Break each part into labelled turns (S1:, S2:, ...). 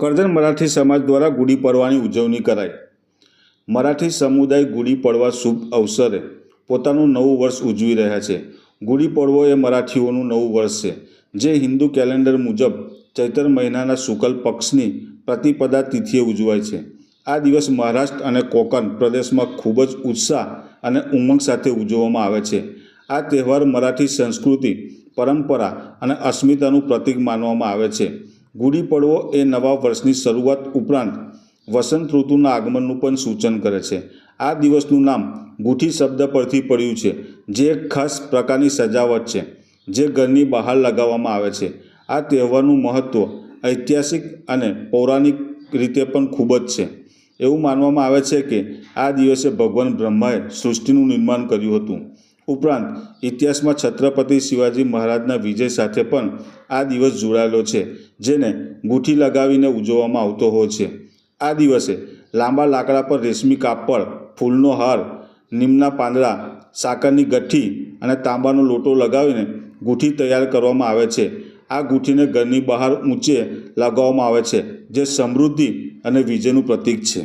S1: કરજણ મરાઠી સમાજ દ્વારા ગુડી પડવાની ઉજવણી કરાઈ. મરાઠી સમુદાય ગુડી પડવા શુભ અવસરે પોતાનું નવું વર્ષ ઉજવી રહ્યા છે. ગુડી પડવો એ મરાઠીઓનું નવું વર્ષ છે. જે હિન્દુ કેલેન્ડર મુજબ ચૈત્ર મહિનાના શુકલ પક્ષની પ્રતિપદા તિથિએ ઉજવાય છે. આ દિવસ મહારાષ્ટ્ર અને કોકણ પ્રદેશમાં ખૂબ જ ઉત્સાહ અને ઉમંગ સાથે ઉજવવામાં આવે છે. આ તહેવાર મરાઠી સંસ્કૃતિ, પરંપરા અને અસ્મિતાનું પ્રતીક માનવામાં આવે છે. ગુડી પડવો એ નવા વર્ષની શરૂઆત ઉપરાંત વસંત ઋતુના આગમનનું પણ સૂચન કરે છે. આ દિવસનું નામ ગુઠી શબ્દ પરથી પડ્યું છે, જે એક ખાસ પ્રકારની સજાવટ છે, જે ઘરની બહાર લગાવવામાં આવે છે. આ તહેવારનું મહત્ત્વ ઐતિહાસિક અને પૌરાણિક રીતે પણ ખૂબ જ છે. એવું માનવામાં આવે છે કે આ દિવસે ભગવાન બ્રહ્માએ સૃષ્ટિનું નિર્માણ કર્યું હતું. ઉપરાંત ઇતિહાસમાં છત્રપતિ શિવાજી મહારાજના વિજય સાથે પણ આ દિવસ જોડાયેલો છે, જેને ગુઠી લગાવીને ઉજવવામાં આવતો હોય છે. આ દિવસે લાંબા લાકડા પર રેશમી કાપડ, ફૂલનો હાર, નીમના પાંદડા, સાકરની ગઠ્ઠી અને તાંબાનો લોટો લગાવીને ગુઠી તૈયાર કરવામાં આવે છે. આ ગુઠીને ઘરની બહાર ઊંચે લગાવવામાં આવે છે, જે સમૃદ્ધિ અને વિજયનું પ્રતીક છે.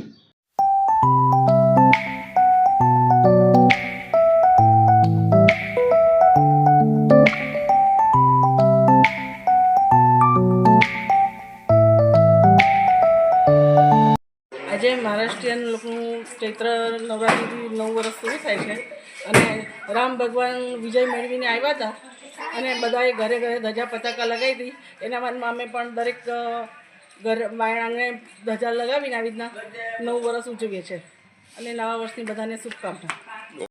S2: આજે મહારાષ્ટ્રીયન લોકોનું ચૈત્ર નવરાત્રિથી નવ વર્ષ શરૂ થાય છે. અને રામ ભગવાન વિજય મેળવીને આવ્યા હતા. અને બધાએ ઘરે ઘરે ધજા પતાકા લગાવી હતી એના માનમાં અમે પણ દરેક ઘર બાયણાને ધજા લગાવીને આવી રીતના નવ વર્ષ ઉજવીએ છીએ. અને નવા વર્ષની બધાને શુભકામના.